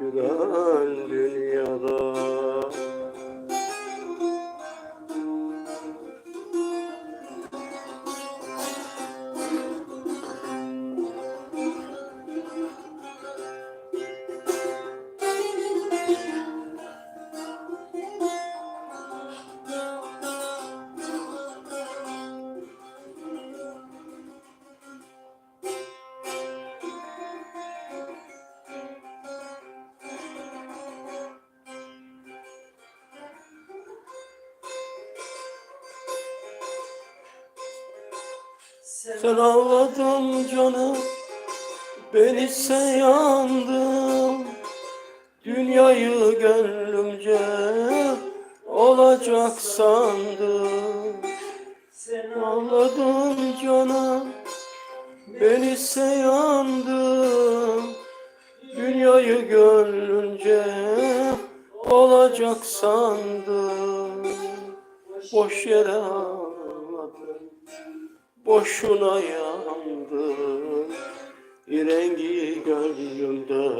yüzüme Sen ağladın canım, ben ise yandım. Dünyayı gönlümce olacak sandım. Sen ağladın canım, ben ise yandım. Dünyayı gönlünce olacak sandım. Boş yere. Boşuna yandım. Rengi gönlümde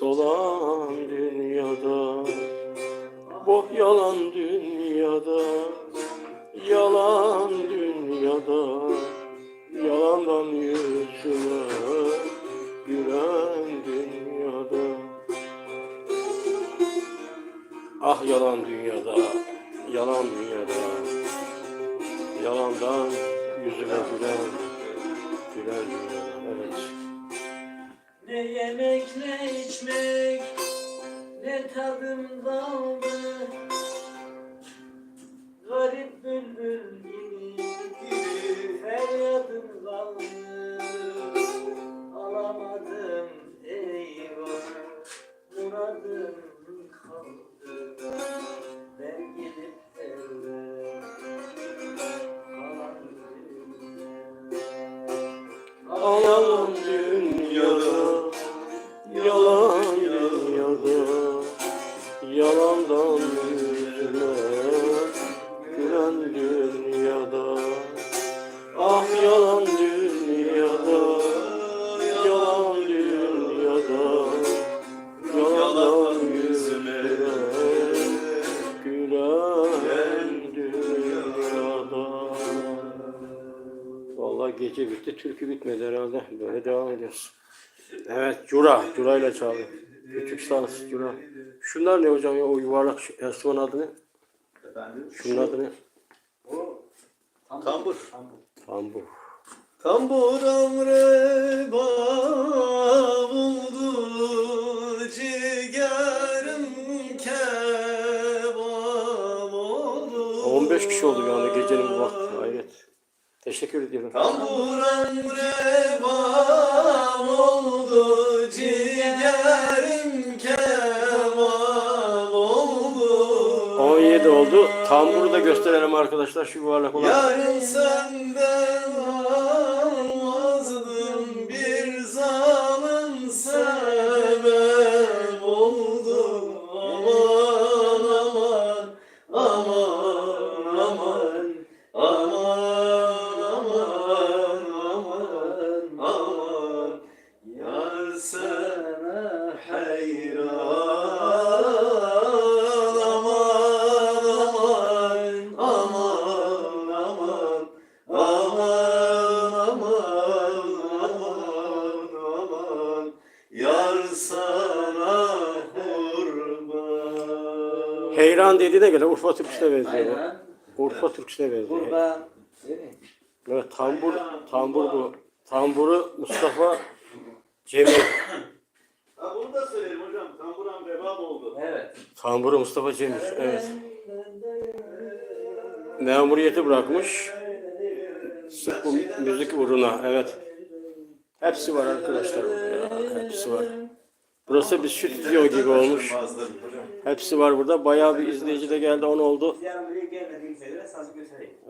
Solan dünyada. Bu yalan dünyada Yalan dünyada. Yalandan yüzüme Gülen dünyada. Ah yalan dünyada Yalan dünyada. Yalandan yüzüme gülen, gülen dünyada. Evet. Ne yemek ne içmek ne tadım kaldı Yalan dünyada, yalan dünyada, yalandan yüzüme gülen dünyada. Ah yalan Vallahi gece bitti, türkü bitmedi herhalde. Böyle devam ediyoruz. Evet, Cura. Cura ile çaldı. Küçük sans, Cura. Şunlar ne hocam ya? O yuvarlak şu enstrüman adı ne? Efendim? Şunun adı ne? Tambur. Tambur. Tambur amre buldu ciğerim kebap oldu. 15 kişi oldu yani gecenin bu vakti. Hayret. Teşekkür ediyorum. Tambur amre oldu ciğerim kebap oldu. 17 oldu. Tamburu da gösterelim arkadaşlar şu yuvarlak olan. Yarın senden almazdım Heyran dediğine göre Urfa Türküsü'ne benziyor bu. Urfa Türküsü'ne benziyor. Kurban. Evet. Evet tambur, tambur bu. Tamburu Mustafa Cemil. Ha bunu da söyleyelim hocam. Tamburan rebab oldu. Evet. Tamburu Mustafa Cemil. Evet. Memuriyeti bırakmış. Sırf bu müzik uğruna. Evet. Hepsi var arkadaşlar burada ya. Hepsi var. Burası bir stüdyo gibi olmuş. Bazıları hocam. Hepsi var burada. Bayağı bir izleyici de geldi. 10 oldu.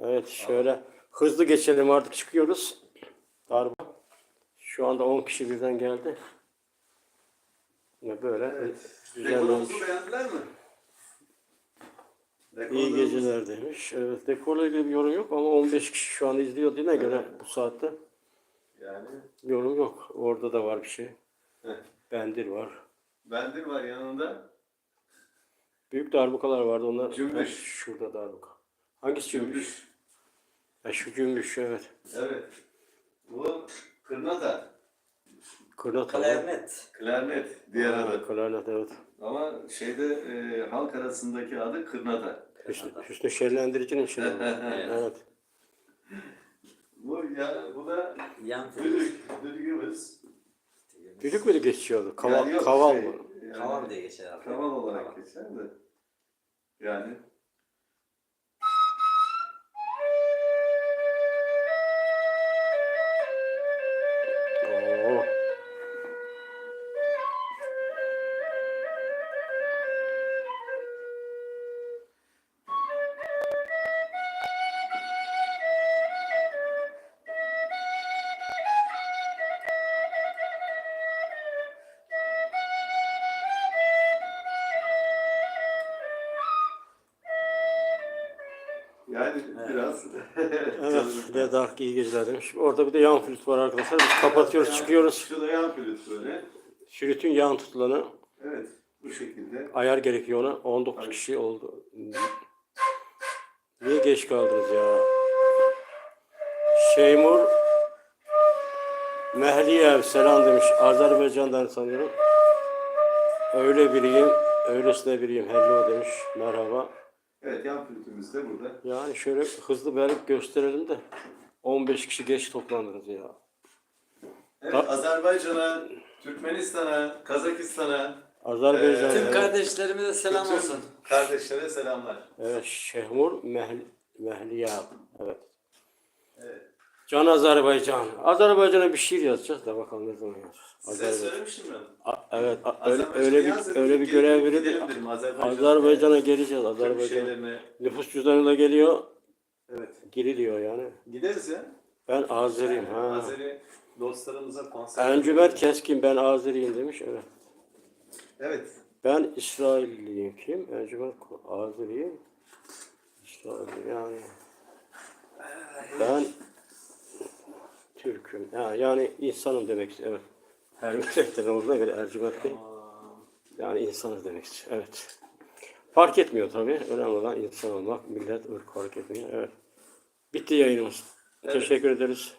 Evet şöyle hızlı geçelim artık çıkıyoruz. Darba. Şu anda 10 kişi birden geldi. Ve böyle düzenlenmiş. Dekorumuzu beğendiler mi? İyi geceler demiş. Evet dekorla ilgili bir yorum yok ama 15 kişi şu anda izliyor dediğine göre bu saatte Yani yorum yok. Orada da var bir şey. Heh. Bendir var. Bendir var yanında. Büyük darbukalar vardı onlar. Cümbüş. Ha, Şurada darbuka. Hangisi cümbüş? Cümbüş. Ha, şu cümbüş evet. Evet. Bu kırnata. Kırnat var. Klarnet. Klarnet diğer Ha, adı. Klarnet evet. Ama şeyde e, halk arasındaki adı kırnata. Hüsnü, Hüsnü şerlendiricinin şey. evet. Bu ya bu da Yan düdük, düdüğümüz. Düdük mü geçiyordu? Kaval, Yani yok, kaval şey, mı? Kaval diye geçer abi. Kaval olarak geçer de. Yani yani biraz Evet, ve Dark iyi geceler demiş. Orada bir de yan flüt var arkadaşlar. Biz kapatıyoruz, çıkıyoruz. Şu da yan flüt böyle. Flütün yan tutulanı Evet bu şekilde. ayar gerekiyor ona. 19 kişi oldu. Niye geç kaldınız ya? Şeymur Mehliyev selam demiş. Azerbaycan'dan sanıyorum. Öyle biriyim, öylesine biriyim. Hello demiş. Merhaba. Evet yan flütümüz de burada. Yani şöyle hızlı verip gösterelim de 15 kişi geç toplandınız ya. Evet Ta- Azerbaycan'a, Türkmenistan'a, Kazakistan'a, Azerbaycan. Ee, Tüm evet. kardeşlerimize selam bütün olsun. Kardeşlere selamlar. Evet, Şehmur Mehl Mehliyev. Evet. Evet. Can Azerbaycan. Azerbaycan'a bir şiir yazacağız da bakalım ne zaman yazacağız. Size Azerbaycan. söylemiştim ben. A- evet, a- öyle, Azerbaycan'a öyle bir öyle bir gidelim- görev gidelim verildi. dedim Azerbaycan'a. Azerbaycan'a geleceğiz. Türk Azerbaycan. şeylerine. Nüfus cüzdanıyla geliyor, Evet. giriliyor yani. Gideriz ya. Ben Azeriyim ha. Azeri dostlarımıza konser. Encümer Keskin ben Azeriyim demiş. Evet. Evet. Ben İsrailliyim kim? Encümer Ko- Azeriyim. İsrail yani. Ben Türk'üm. Ha, yani insanım demek. Evet. Her milletten olduğuna göre Ercüment Bey. Yani insanız demek. Evet. Fark etmiyor tabii. Önemli olan insan olmak. Millet ırk fark etmiyor. Evet. Bitti yayınımız. Evet. Teşekkür ederiz.